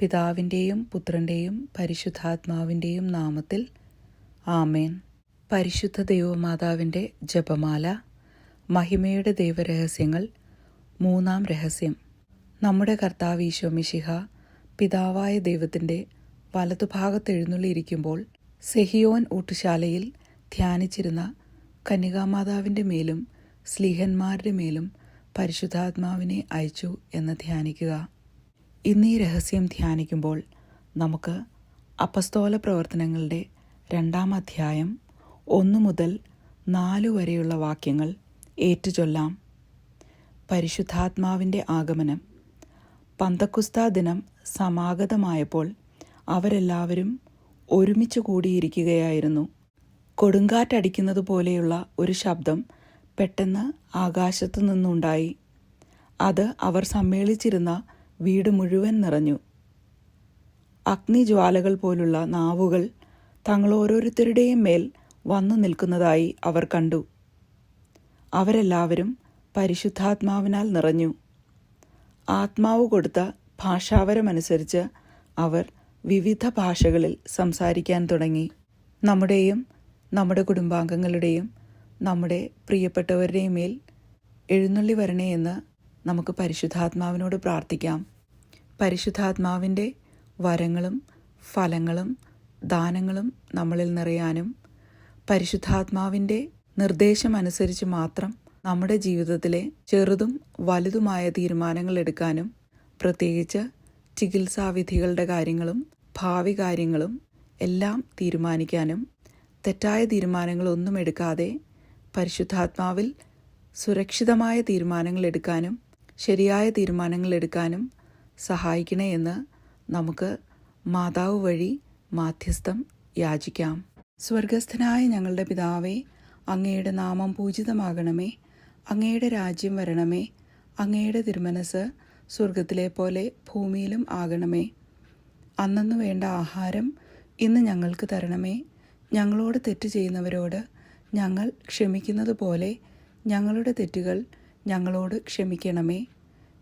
പിതാവിന്റെയും പുത്രന്റെയും പരിശുദ്ധാത്മാവിന്റെയും നാമത്തിൽ ആമേൻ. പരിശുദ്ധ ദൈവമാതാവിന്റെ ജപമാല മഹിമയുടെ ദൈവരഹസ്യങ്ങൾ മൂന്നാം രഹസ്യം. നമ്മുടെ കർത്താവ് ഈശോമിശിഹ പിതാവായ ദൈവത്തിന്റെ വലതുഭാഗത്ത് എഴുന്നള്ളിയിരിക്കുമ്പോൾ സെഹിയോൻ ഊട്ടുശാലയിൽ ധ്യാനിച്ചിരുന്ന കന്യകാമാതാവിന്റെ മേലും സ്ലീഹന്മാരുടെ മേലും പരിശുദ്ധാത്മാവിനെ അയച്ചു എന്ന് ധ്യാനിക്കുക. ഇന്ന് ഈ രഹസ്യം ധ്യാനിക്കുമ്പോൾ നമുക്ക് അപസ്തോല പ്രവർത്തനങ്ങളുടെ രണ്ടാം അധ്യായം ഒന്ന് മുതൽ നാല് വരെയുള്ള വാക്യങ്ങൾ ഏറ്റുചൊല്ലാം. പരിശുദ്ധാത്മാവിന്റെ ആഗമനം. പന്തക്കുസ്താ ദിനം സമാഗതമായപ്പോൾ അവരെല്ലാവരും ഒരുമിച്ച് കൂടിയിരിക്കുകയായിരുന്നു. കൊടുങ്കാറ്റടിക്കുന്നത് പോലെയുള്ള ഒരു ശബ്ദം പെട്ടെന്ന് ആകാശത്തു നിന്നുണ്ടായി അത് അവർ സമ്മേളിച്ചിരുന്ന വീട് മുഴുവൻ നിറഞ്ഞു. അഗ്നിജ്വാലകൾ പോലുള്ള നാവുകൾ തങ്ങൾ ഓരോരുത്തരുടെയും മേൽ വന്നു നിൽക്കുന്നതായി അവർ കണ്ടു. അവരെല്ലാവരും പരിശുദ്ധാത്മാവിനാൽ നിറഞ്ഞു. ആത്മാവ് കൊടുത്ത ഭാഷാവരമനുസരിച്ച് അവർ വിവിധ ഭാഷകളിൽ സംസാരിക്കാൻ തുടങ്ങി. നമ്മുടെയും നമ്മുടെ കുടുംബാംഗങ്ങളുടെയും നമ്മുടെ പ്രിയപ്പെട്ടവരുടെയും മേൽ എഴുന്നള്ളി വരണേ എന്ന് നമുക്ക് പരിശുദ്ധാത്മാവിനോട് പ്രാർത്ഥിക്കാം. പരിശുദ്ധാത്മാവിന്റെ വരങ്ങളും ഫലങ്ങളും ദാനങ്ങളും നമ്മളിൽ നിറയാനും പരിശുദ്ധാത്മാവിന്റെ നിർദ്ദേശമനുസരിച്ച് മാത്രം നമ്മുടെ ജീവിതത്തിലെ ചെറുതും വലുതുമായ തീരുമാനങ്ങൾ എടുക്കാനും പ്രത്യേകിച്ച് ചികിത്സാവിധികളുടെ കാര്യങ്ങളും ഭാവി കാര്യങ്ങളും എല്ലാം തീരുമാനിക്കാനും തെറ്റായ തീരുമാനങ്ങളൊന്നും എടുക്കാതെ പരിശുദ്ധാത്മാവിൽ സുരക്ഷിതമായ തീരുമാനങ്ങൾ എടുക്കാനും ശരിയായ തീരുമാനങ്ങൾ എടുക്കാനും സഹായിക്കണേ എന്ന് നമുക്ക് മാതാവ് വഴി മാധ്യസ്ഥം യാചിക്കാം. സ്വർഗസ്ഥനായ ഞങ്ങളുടെ പിതാവേ അങ്ങയുടെ നാമം പൂജിതമാകണമേ. അങ്ങയുടെ രാജ്യം വരണമേ. അങ്ങയുടെ തിരുമനസ് സ്വർഗത്തിലെ പോലെ ഭൂമിയിലും ആകണമേ. അന്നു വേണ്ട ആഹാരം ഇന്ന് ഞങ്ങൾക്ക് തരണമേ. ഞങ്ങളോട് തെറ്റ് ചെയ്യുന്നവരോട് ഞങ്ങൾ ക്ഷമിക്കുന്നത് പോലെ ഞങ്ങളുടെ തെറ്റുകൾ ഞങ്ങളോട് ക്ഷമിക്കണമേ.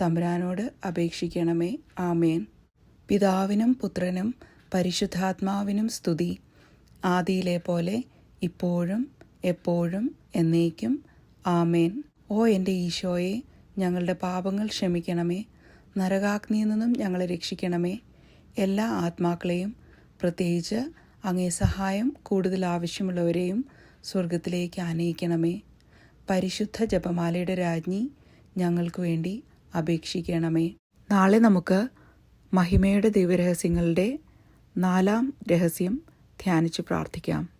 തമ്പുരാനോട് അപേക്ഷിക്കണമേ. ആമേൻ. പിതാവിനും പുത്രനും പരിശുദ്ധാത്മാവിനും സ്തുതി. ആദിയിലെ പോലെ ഇപ്പോഴും എപ്പോഴും എന്നേക്കും. ആമേൻ. ഓ എന്റെ ഈശോയെ ഞങ്ങളുടെ പാപങ്ങൾ ക്ഷമിക്കണമേ. നരകാഗ്നിയിൽ നിന്നും ഞങ്ങളെ രക്ഷിക്കണമേ. എല്ലാ ആത്മാക്കളെയും പ്രത്യേകിച്ച് അങ്ങേ സഹായം കൂടുതൽ ആവശ്യമുള്ളവരെയും സ്വർഗത്തിലേക്ക് ആനയിക്കണമേ. പരിശുദ്ധ ജപമാലയുടെ രാജ്ഞി ഞങ്ങൾക്ക് വേണ്ടി അപേക്ഷിക്കണമേ. നാളെ നമുക്ക് മഹിമയുടെ ദൈവരഹസ്യങ്ങളുടെ നാലാം രഹസ്യം ധ്യാനിച്ച് പ്രാർത്ഥിക്കാം.